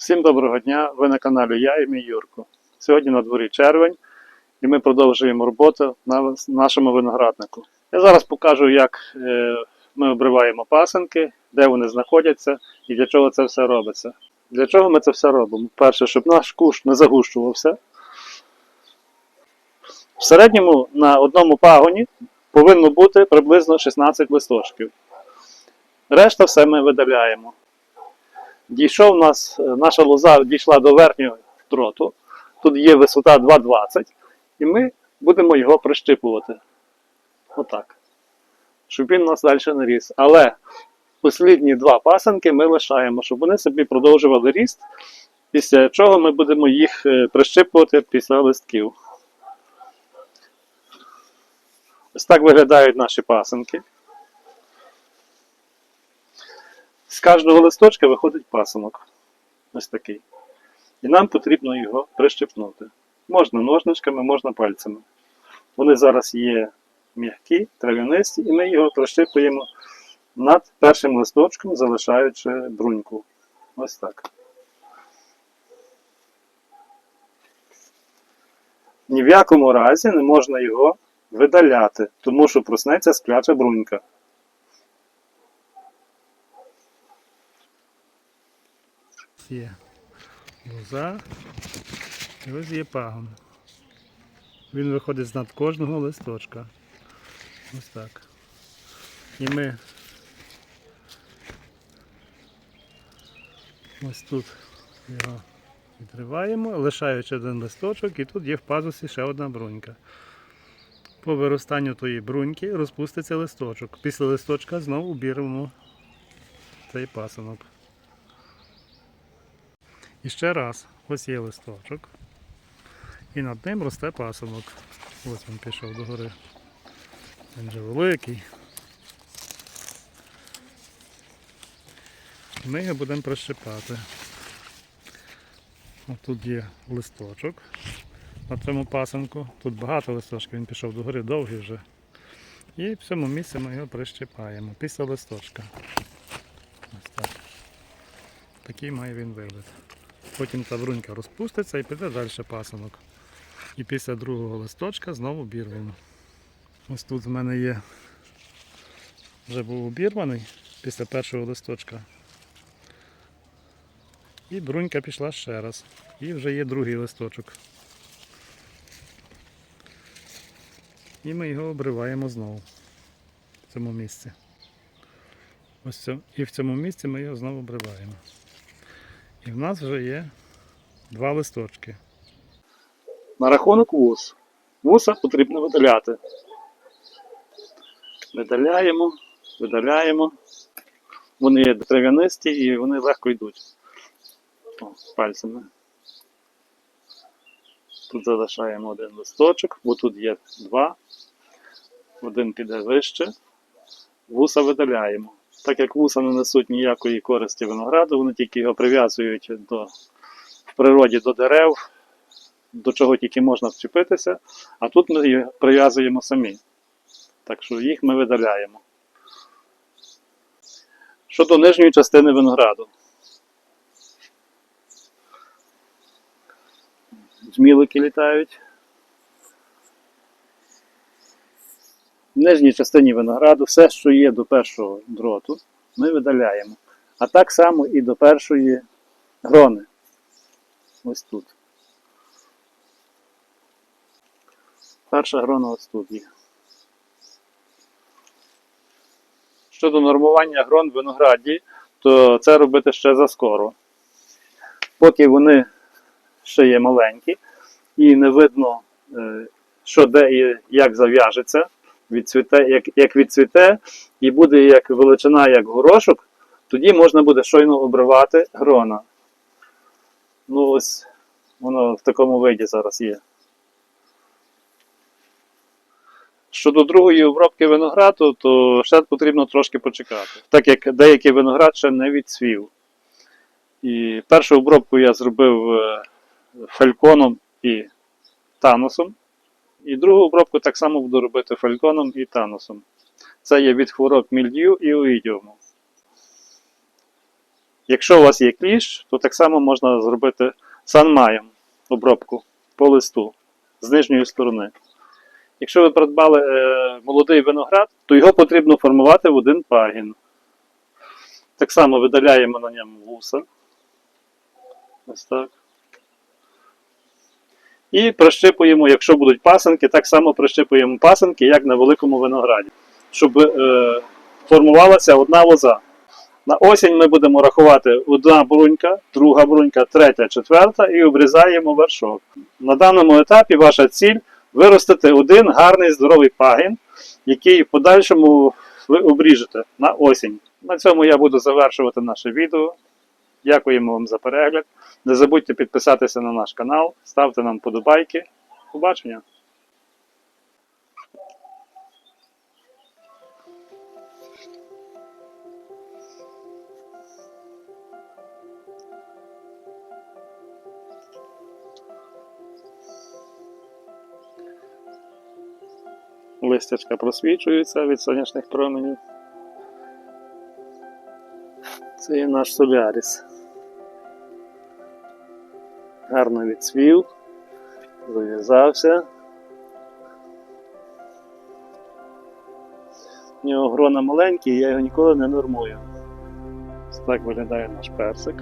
Всім доброго дня! Ви на каналі Я і мій Юрко. Сьогодні на дворі червень і ми продовжуємо роботу на нашому винограднику. Я зараз покажу, як е, ми обриваємо пасенки, де вони знаходяться і для чого це все робиться. Для чого ми це все робимо? Перше, щоб наш куш не загущувався. В середньому на одному пагоні повинно бути приблизно 16 листочків. Решта все ми видаляємо. Дійшов нас, е, наша лоза дійшла до верхнього дроту. Тут є висота 2,20, і ми будемо його прищипувати. Отак. Щоб він у нас далі не ріс. Але послідні два пасанки ми лишаємо, щоб вони собі продовжували ріст, після чого ми будемо їх е, прищипувати після листків. Ось так виглядають наші пасанки. З кожного листочка виходить пасинок. Ось такий. І нам потрібно його прищепнути. Можна ножничками, можна пальцями. Вони зараз є м'які, трав'янисті, і ми його прищипуємо над першим листочком, залишаючи бруньку. Ось так. Ні в якому разі не можна його видаляти, тому що проснеться спляча брунька. Є лоза і ось є пагон. Він виходить з над кожного листочка. Ось так. І ми ось тут його відриваємо, лишаючи один листочок, і тут є в пазусі ще одна брунька. По виростанню тої бруньки розпуститься листочок. Після листочка знову убіремо цей пасинок. І ще раз, ось є листочок. І над ним росте пасинок. Ось він пішов догори. Він же великий. Ми його будемо прищипати. Тут є листочок на цьому пасинку. Тут багато листочків, він пішов догори довгий вже. І в цьому місці ми його прищипаємо після листочка. Ось так. Такий має він вигляд. Потім та брунька розпуститься і піде далі пасинок. І після другого листочка знову обірвемо. Ось тут в мене є вже був обірваний після першого листочка. І брунька пішла ще раз. І вже є другий листочок. І ми його обриваємо знову в цьому місці. Ось. І в цьому місці ми його знову обриваємо. І в нас вже є два листочки. На рахунок вус. Вуса потрібно видаляти. Видаляємо, видаляємо. Вони є трав'янисті і вони легко йдуть. О, пальцями. Тут залишаємо один листочок, бо тут є два. Один піде вище. Вуса видаляємо. Так як вуса не несуть ніякої користі винограду, вони тільки його прив'язують до, в природі до дерев, до чого тільки можна вчепитися, а тут ми їх прив'язуємо самі. Так що їх ми видаляємо. Щодо нижньої частини винограду. Змілики літають. В нижній частині винограду все, що є до першого дроту, ми видаляємо. А так само і до першої грони. Ось тут. Перша грона ось тут є. Щодо нормування грон в винограді, то це робити ще заскоро. Поки вони ще є маленькі і не видно, е, що де і як зав'яжеться, відцвіте, як, як відцвіте, і буде як величина, як горошок, тоді можна буде щойно обривати грона. Ну ось воно в такому виді зараз є. Щодо другої обробки винограду, то ще потрібно трошки почекати, так як деякий виноград ще не відцвів. І першу обробку я зробив е, фальконом і таносом. І другу обробку так само буду робити фальконом і таносом. Це є від хвороб мільдію і оїдіуму. Якщо у вас є кліщ, то так само можна зробити санмаєм обробку по листу з нижньої сторони. Якщо ви придбали е, молодий виноград, то його потрібно формувати в один пагін. Так само видаляємо на ньому вуса. Ось так. І прищипуємо, якщо будуть пасинки, так само прищипуємо пасинки, як на великому винограді, щоб е, формувалася одна лоза. На осінь ми будемо рахувати одна брунька, друга брунька, третя, четверта і обрізаємо вершок. На даному етапі ваша ціль виростити один гарний здоровий пагін, який в подальшому ви обріжете на осінь. На цьому я буду завершувати наше відео. Дякуємо вам за перегляд. Не забудьте підписатися на наш канал, ставте нам подобайки. Побачення! Листячка просвічується від сонячних променів. Це є наш соляріс. Гарно відцвів, зав'язався. У нього грона маленькі, я його ніколи не нормую. Ось так виглядає наш персик.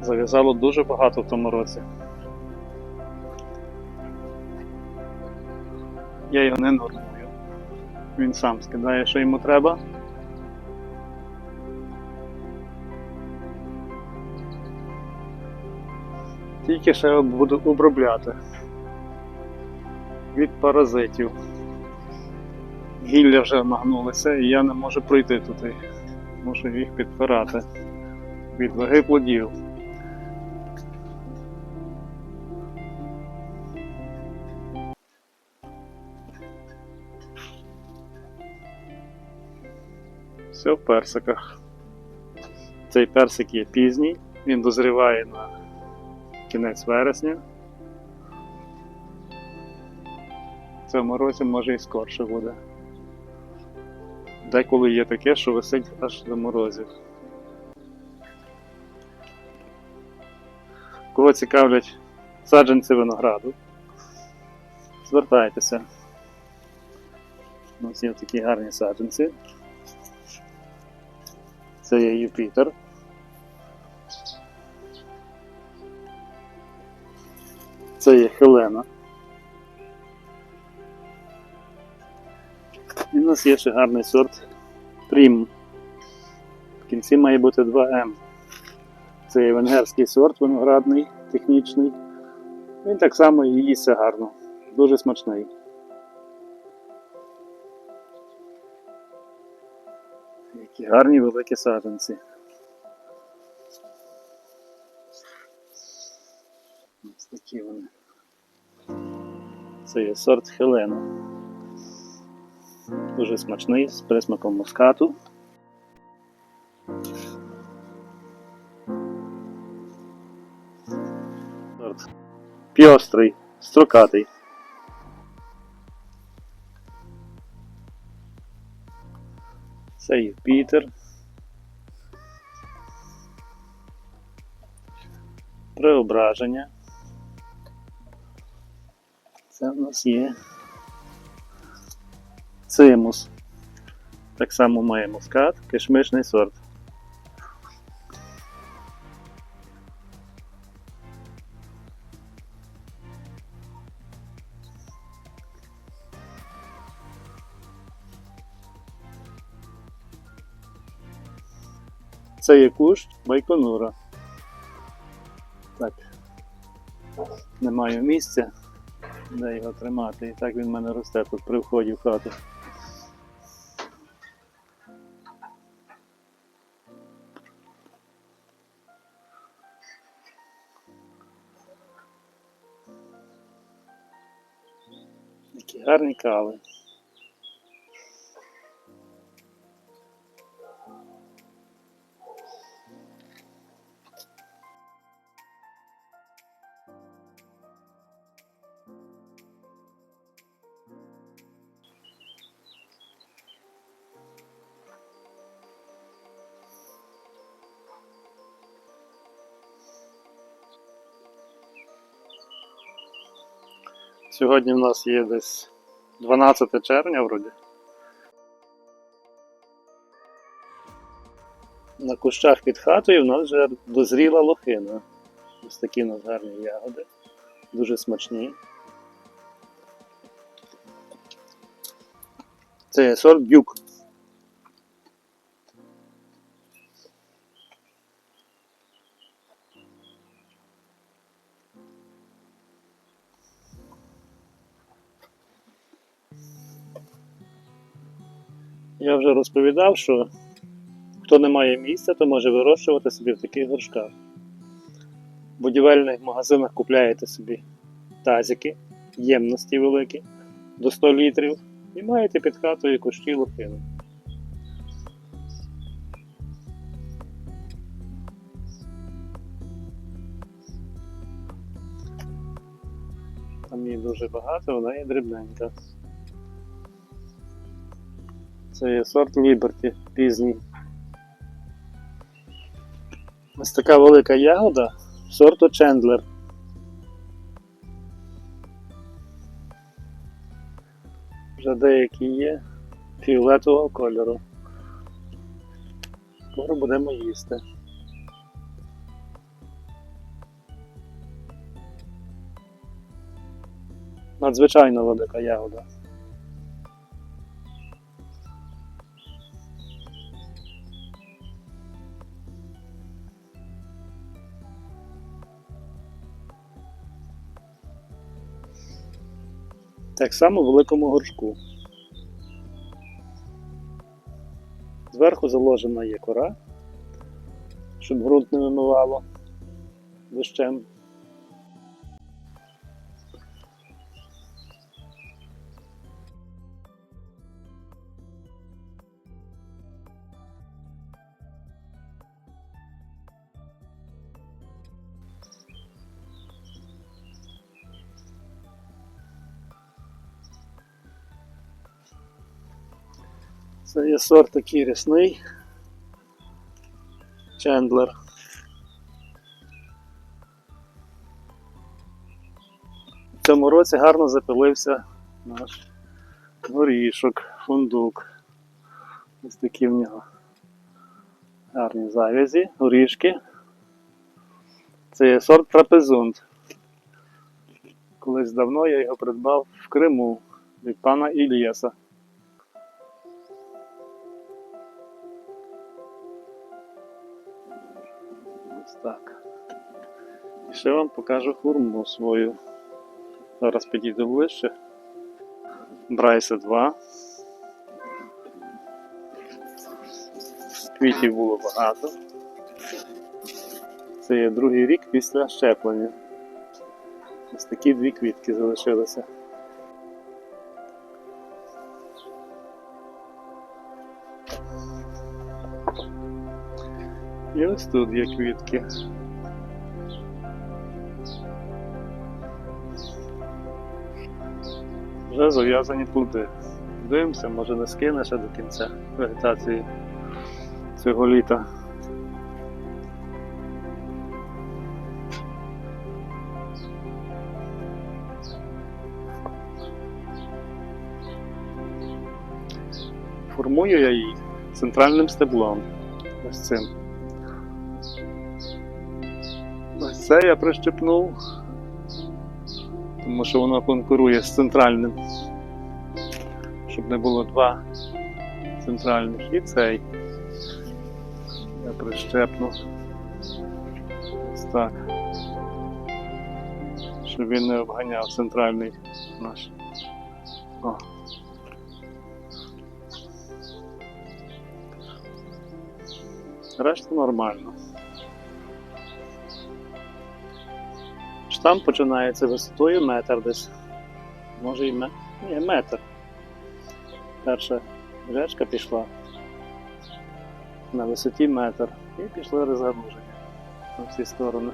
Зав'язало дуже багато в тому році. Я його не нормую. Він сам скидає, що йому треба. Тільки ще буду обробляти від паразитів. Гілля вже нагнулися і я не можу пройти туди. Мушу їх підпирати від ваги плодів. Все в персиках. Цей персик є пізній, він дозріває на кінець вересня. В цьому році може і скорше буде. Деколи є таке, що висить аж до морозів. Кого цікавлять саджанці винограду, звертайтеся. У нас є такі гарні саджанці. Це є Юпітер. Це є Хелена. І у нас є ще гарний сорт Прім. В кінці має бути 2М. Це є венгерський сорт виноградний, технічний. Він так само і їсться гарно. Дуже смачний. Які гарні великі саджанці. Ось такі вони. Це є сорт Хелена. Дуже смачний з присмаком мускату. Сорт Пьострий, строкатий. Це Юпітер. Преображення. Це в нас є цимус. Так само має мускат, кишмишний сорт. Це є кущ байконура. Так. Немає місця, де його тримати. І так він в мене росте тут при вході в хату. Які гарні кави. Сьогодні в нас є десь 12 червня вроді. На кущах під хатою в нас вже дозріла лохина. Ось такі у нас гарні ягоди. Дуже смачні. Це сорт дюк. Я вже розповідав, що хто не має місця, то може вирощувати собі в таких горшках. В будівельних магазинах купляєте собі тазики, ємності великі до 100 літрів і маєте під хатою кущі лохину. Там її дуже багато, вона є дрібненька. Це сорт Liberty пізній. Ось така велика ягода сорту Чендлер. Вже деякі є фіолетового кольору. Скоро будемо їсти. Надзвичайно велика ягода. Так само в великому горшку. Зверху заложена є кора, щоб ґрунт не вимивало дощем. Це є сорт такий рясний. Чендлер. В цьому році гарно запилився наш горішок, фундук. Ось такі в нього гарні завязі, горішки. Це є сорт трапезунд. Колись давно я його придбав в Криму від пана Ільєса. Ще вам покажу хурму свою. Зараз підійду ближче. Брайса 2. Квітів було багато. Це є другий рік після щеплення. Ось такі дві квітки залишилися. І ось тут є квітки. Вже зав'язані плоди. Дивимося, може не скине ще до кінця вегетації цього літа. Формую я її центральним стеблом. Ось цим. Ось це я прищепнув, тому що воно конкурує з центральним, щоб не було два центральних і цей. Я прищепну. Ось так. Щоб він не обганяв центральний наш. О. Решта нормально. Штам починається висотою метр десь. Може і метр. Ні, метр. Перша гречка пішла на висоті метр. І пішли розгалуження на всі сторони.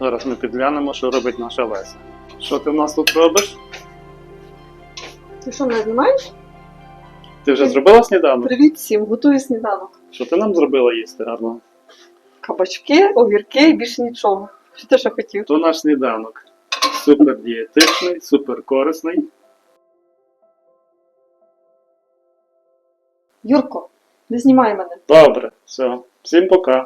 Зараз ми підглянемо, що робить наша Леся. Що ти в нас тут робиш? Ти що, не знаєш? Ти вже зробила сніданок? Привіт всім, готую сніданок. Що ти нам зробила їсти гарно? кабачки, огірки і більше нічого. Що ти що хотів? То наш сніданок. Супер дієтичний, супер корисний. Юрко, не знімай мене. Добре, все. Всім пока.